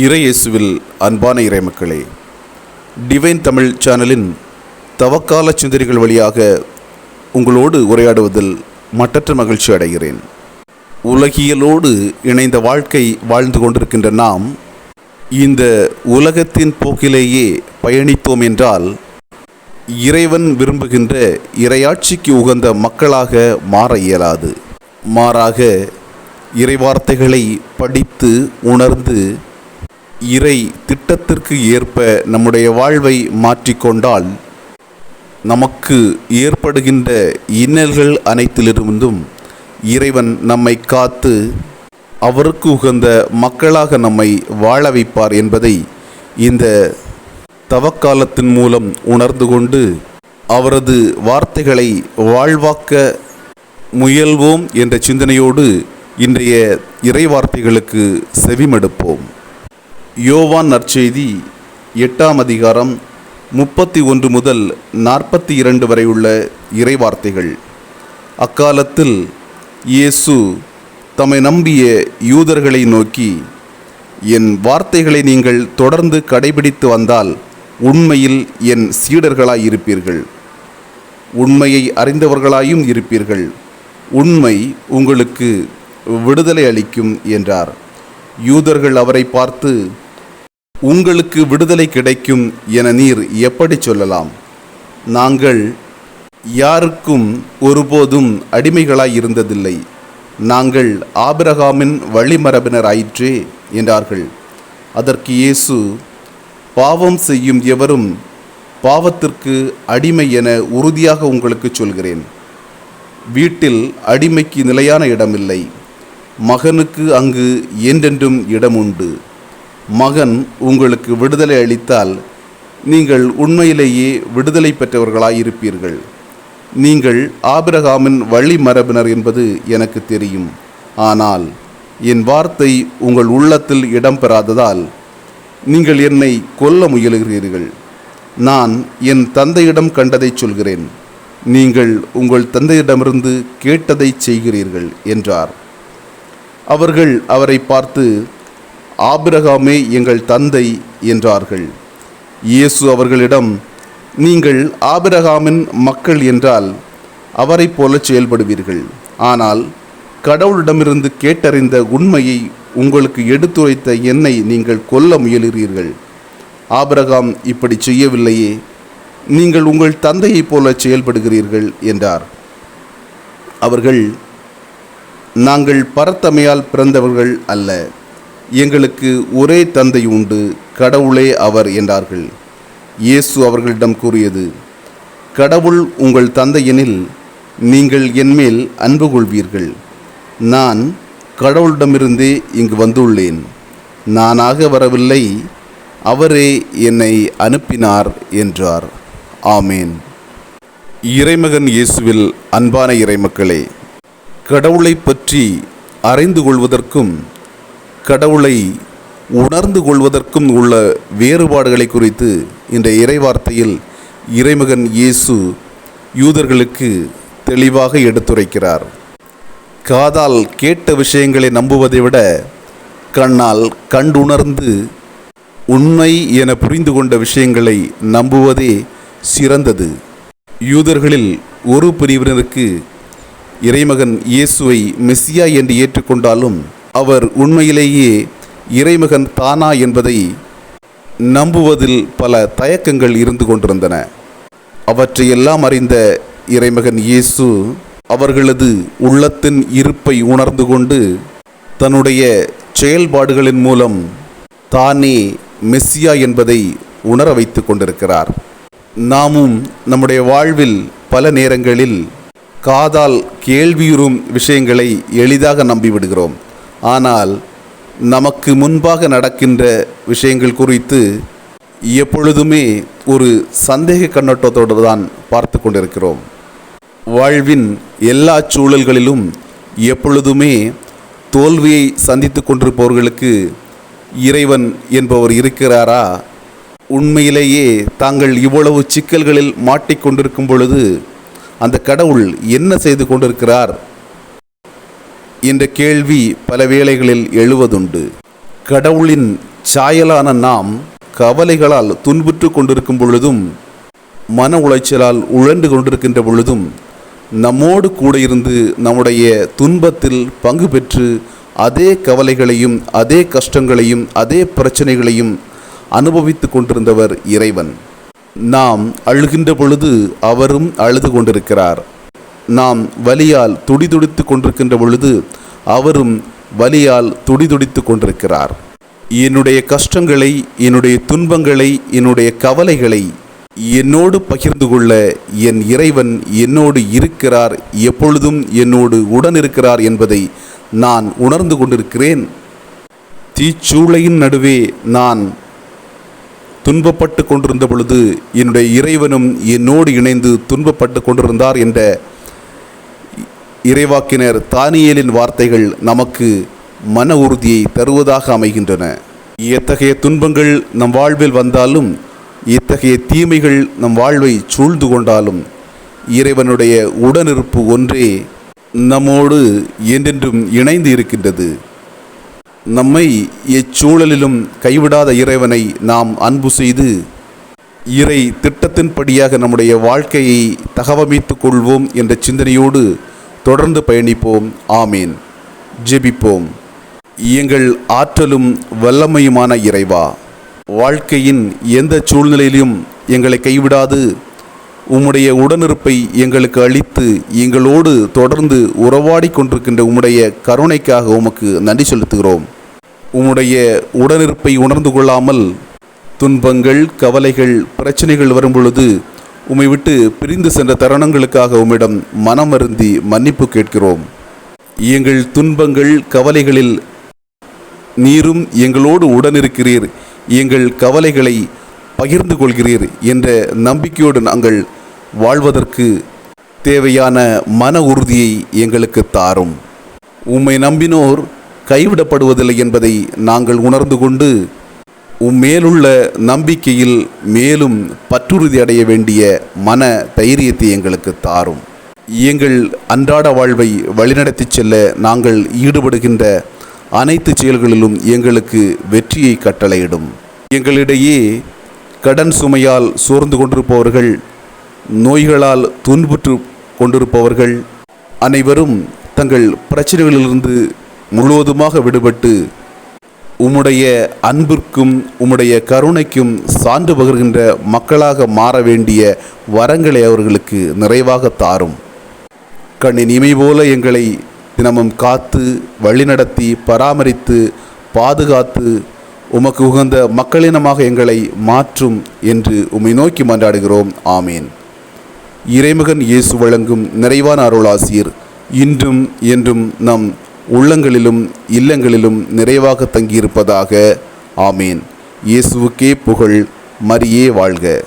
இறையேசுவில் அன்பான இறைமக்களே டிவைன் தமிழ் சேனலின் தவக்கால சிந்தனைகள் வழியாக உங்களோடு உரையாடுவதில் மட்டற்ற மகிழ்ச்சி அடைகிறேன். உலகியலோடு இணைந்த வாழ்க்கை வாழ்ந்து கொண்டிருக்கின்ற நாம் இந்த உலகத்தின் போக்கிலேயே பயணித்தோம் என்றால் இறைவன் விரும்புகின்ற இறையாட்சிக்கு உகந்த மக்களாக மாற இயலாது. மாறாக இறைவார்த்தைகளை படித்து உணர்ந்து இறை திட்டத்திற்கு ஏற்ப நம்முடைய வாழ்வை மாற்றிக்கொண்டால் நமக்கு ஏற்படுகின்ற இன்னல்கள் அனைத்திலிருந்தும் இறைவன் நம்மை காத்து அவருக்கு உகந்த மக்களாக நம்மை வாழ வைப்பார் என்பதை இந்த தவக்காலத்தின் மூலம் உணர்ந்து கொண்டு அவரது வார்த்தைகளை வாழ்வாக்க முயல்வோம் என்ற சிந்தனையோடு இன்றைய இறை வார்த்தைகளுக்கு செவிமடுப்போம். யோவான் நற்செய்தி எட்டாம் அதிகாரம் முப்பத்தி ஒன்று முதல் நாற்பத்தி இரண்டு வரை உள்ள இறைவார்த்தைகள். அக்காலத்தில் இயேசு தம்மை நம்பிய யூதர்களை நோக்கி என் வார்த்தைகளை நீங்கள் தொடர்ந்து கடைபிடித்து வந்தால் உண்மையில் என் சீடர்களாய் இருப்பீர்கள். உண்மையை அறிந்தவர்களாயும் இருப்பீர்கள். உண்மை உங்களுக்கு விடுதலை அளிக்கும் என்றார். யூதர்கள் அவரை பார்த்து உங்களுக்கு விடுதலை கிடைக்கும் என நீர் எப்படி சொல்லலாம்? நாங்கள் யாருக்கும் ஒருபோதும் அடிமைகளாய் இருந்ததில்லை. நாங்கள் ஆபிரகாமின் வழிமரபினர் ஆயிற்றே என்றார்கள். அதற்கு இயேசு பாவம் செய்யும் எவரும் பாவத்திற்கு அடிமை என உறுதியாக உங்களுக்கு சொல்கிறேன். வீட்டில் அடிமைக்கு நிலையான இடமில்லை. மகனுக்கு அங்கு என்றென்றும் இடம் உண்டு மகன் உங்களுக்கு விடுதலை அளித்தால் நீங்கள் உண்மையிலேயே விடுதலை பெற்றவர்களாய் இருப்பீர்கள் நீங்கள் ஆபிரகாமின் வழி மரபினர் என்பது எனக்கு தெரியும். ஆனால் என் வார்த்தை உங்கள் உள்ளத்தில் இடம்பெறாததால் நீங்கள் என்னை கொல்ல முயலுகிறீர்கள். நான் என் தந்தையிடம் கண்டதை சொல்கிறேன். நீங்கள் உங்கள் தந்தையிடமிருந்து கேட்டதை செய்கிறீர்கள் என்றார். அவர்கள் அவரை பார்த்து ஆபிரகாமே எங்கள் தந்தை என்றார்கள். இயேசு அவர்களிடம் நீங்கள் ஆபிரகாமின் மக்கள் என்றால் அவரைப் போல செயல்படுவீர்கள். ஆனால் கடவுளிடமிருந்து கேட்டறிந்த உண்மையை உங்களுக்கு எடுத்துரைத்த என்னை நீங்கள் கொல்ல முயலுகிறீர்கள். ஆபிரகாம் இப்படி செய்யவில்லையே. நீங்கள் உங்கள் தந்தையைப் போல செயல்படுகிறீர்கள் என்றார். அவர்கள் நாங்கள் பரத்தமையால் பிறந்தவர்கள் அல்ல. எங்களுக்கு ஒரே தந்தை உண்டு கடவுளே அவர் என்றார்கள். இயேசு அவர்களிடம் கூறியது கடவுள் உங்கள் தந்தையெனில் நீங்கள் என்மேல் அன்பு கொள்வீர்கள். நான் கடவுளிடமிருந்தே இங்கு வந்துள்ளேன். நானாக வரவில்லை அவரே என்னை அனுப்பினார் என்றார். ஆமேன். இறைமகன் இயேசுவில் அன்பான இறைமக்களே கடவுளை பற்றி அறிந்து கொள்வதற்கும் கடவுளை உணர்ந்து கொள்வதற்கும் உள்ள வேறுபாடுகளை குறித்து இந்த இறைவார்த்தையில் இறைமகன் இயேசு யூதர்களுக்கு தெளிவாக எடுத்துரைக்கிறார். காதால் கேட்ட விஷயங்களை நம்புவதை விட கண்ணால் கண்டுணர்ந்து உண்மை என புரிந்து கொண்ட விஷயங்களை நம்புவதே சிறந்தது. யூதர்களில் ஒரு பிரிவினருக்கு இறைமகன் இயேசுவை மெஸ்ஸியா என்று ஏற்றுக்கொண்டாலும் அவர் உண்மையிலேயே இறைமகன் தானா என்பதை நம்புவதில் பல தயக்கங்கள் இருந்து கொண்டிருந்தன. அவற்றையெல்லாம் அறிந்த இறைமகன் இயேசு அவர்களது உள்ளத்தின் இருப்பை உணர்ந்து கொண்டு தன்னுடைய செயல்பாடுகளின் மூலம் தானே மெஸ்ஸியா என்பதை உணர வைத்து கொண்டிருக்கிறார். நாமும் நம்முடைய வாழ்வில் பல நேரங்களில் காதால் கேள்வியுறும் விஷயங்களை எளிதாக நம்பிவிடுகிறோம். ஆனால் நமக்கு முன்பாக நடக்கின்ற விஷயங்கள் குறித்து எப்பொழுதுமே ஒரு சந்தேக கண்ணோட்டத்தோடு தான் பார்த்து கொண்டிருக்கிறோம். வாழ்வின் எல்லா சூழல்களிலும் எப்பொழுதுமே தோல்வியை சந்தித்து கொண்டிருப்பவர்களுக்கு இறைவன் என்பவர் இருக்கிறாரா? உண்மையிலேயே தாங்கள் இவ்வளவு சிக்கல்களில் மாட்டிக்கொண்டிருக்கும் பொழுது அந்த கடவுள் என்ன செய்து கொண்டிருக்கிறார்? என்ற கேள்வி பல வேளைகளில் எழுவதுண்டு. கடவுளின் சாயலான நாம் கவலைகளால் துன்புற்று கொண்டிருக்கும் பொழுதும் மன உளைச்சலால் உழண்டு கொண்டிருக்கின்ற பொழுதும் நம்மோடு கூட இருந்து நம்முடைய துன்பத்தில் பங்கு பெற்று அதே கவலைகளையும் அதே கஷ்டங்களையும் அதே பிரச்சனைகளையும் அனுபவித்து கொண்டிருந்தவர் இறைவன். நாம் அழுகின்ற பொழுது அவரும் அழுது கொண்டிருக்கிறார். நாம் வலியால் துடிதுடித்து கொண்டிருக்கின்ற பொழுது அவரும் வலியால் துடிதுடித்து கொண்டிருக்கிறார். என்னுடைய கஷ்டங்களை என்னுடைய துன்பங்களை என்னுடைய கவலைகளை என்னோடு பகிர்ந்து கொள்ள என் இறைவன் என்னோடு இருக்கிறார் எப்பொழுதும் என்னோடு உடன் இருக்கிறார் என்பதை நான் உணர்ந்து கொண்டிருக்கிறேன். தீச்சூளையின் நடுவே நான் துன்பப்பட்டு கொண்டிருந்த பொழுது என்னுடைய இறைவனும் என்னோடு இணைந்து துன்பப்பட்டு கொண்டிருந்தார் என்ற இறைவாக்கினர் தானியலின் வார்த்தைகள் நமக்கு மன உறுதியை தருவதாக அமைகின்றன. எத்தகைய துன்பங்கள் நம் வாழ்வில் வந்தாலும் இத்தகைய தீமைகள் நம் வாழ்வை சூழ்ந்து கொண்டாலும் இறைவனுடைய உடனிருப்பு ஒன்றே நம்மோடு என்றென்றும் இணைந்து இருக்கின்றது. நம்மை எச்சூழலிலும் கைவிடாத இறைவனை நாம் அன்பு செய்து இறை திட்டத்தின்படியாக நம்முடைய வாழ்க்கையை தகவமைத்துக் கொள்வோம் என்ற சிந்தனையோடு தொடர்ந்து பயணிப்போம். ஆமீன். ஜெபிப்போம். எங்கள் ஆற்றலும் வல்லமையுமான இறைவா வாழ்க்கையின் எந்த சூழ்நிலையிலும் எங்களை கைவிடாது. உம்முடைய உடனிருப்பை எங்களுக்கு அளித்து எங்களோடு தொடர்ந்து உறவாடி கொண்டிருக்கின்ற உம்முடைய கருணைக்காக உமக்கு நன்றி செலுத்துகிறோம். உம்முடைய உடனிருப்பை உணர்ந்து கொள்ளாமல் துன்பங்கள் கவலைகள் பிரச்சனைகள் வரும் பொழுது உம்மை விட்டு பிரிந்து சென்ற தருணங்களுக்காக உம்மிடம் மனமருந்தி மன்னிப்பு கேட்கிறோம். எங்கள் துன்பங்கள் கவலைகளில் நீரும் எங்களோடு உடனிருக்கிறீர். எங்கள் கவலைகளை பகிர்ந்து கொள்கிறீர் என்ற நம்பிக்கையோடு நாங்கள் வாழ்வதற்கு தேவையான மன உறுதியை எங்களுக்கு தாரும். உம்மை நம்பினோர் கைவிடப்படுவதில்லை என்பதை நாங்கள் உணர்ந்து கொண்டு உம்மேலுள்ள நம்பிக்கையில் மேலும் பற்றுறுதி அடைய வேண்டிய மன தைரியத்தை எங்களுக்கு தாரும். எங்கள் அன்றாட வாழ்வை வழிநடத்திச் செல்ல நாங்கள் ஈடுபடுகின்ற அனைத்து செயல்களிலும் எங்களுக்கு வெற்றியை கட்டளையிடும். எங்களிடையே கடன் சுமையால் சோர்ந்து கொண்டிருப்பவர்கள் நோய்களால் துன்புற்று கொண்டிருப்பவர்கள் அனைவரும் தங்கள் பிரச்சனைகளிலிருந்து முழுவதுமாக விடுபட்டு உம்முடைய அன்பிற்கும் உம்முடைய கருணைக்கும் சான்று பகிர்கின்ற மக்களாக மாற வேண்டிய வரங்களை அவர்களுக்கு நிறைவாக தாரும். கண்ணின் இமை போல எங்களை தினமும் காத்து வழிநடத்தி பராமரித்து பாதுகாத்து உமக்கு உகந்த மக்களினமாக எங்களை மாற்றும் என்று உம்மை நோக்கி மன்றாடுகிறோம். ஆமேன். இறைமகன் இயேசு வழங்கும் நிறைவான அருளாசியர் இன்றும் என்றும் நம் உள்ளங்களிலும் இல்லங்களிலும் நிறைவாக தங்கியிருப்பதாக. ஆமேன். இயேசுவுக்கே புகழ் மரியே வாழ்க.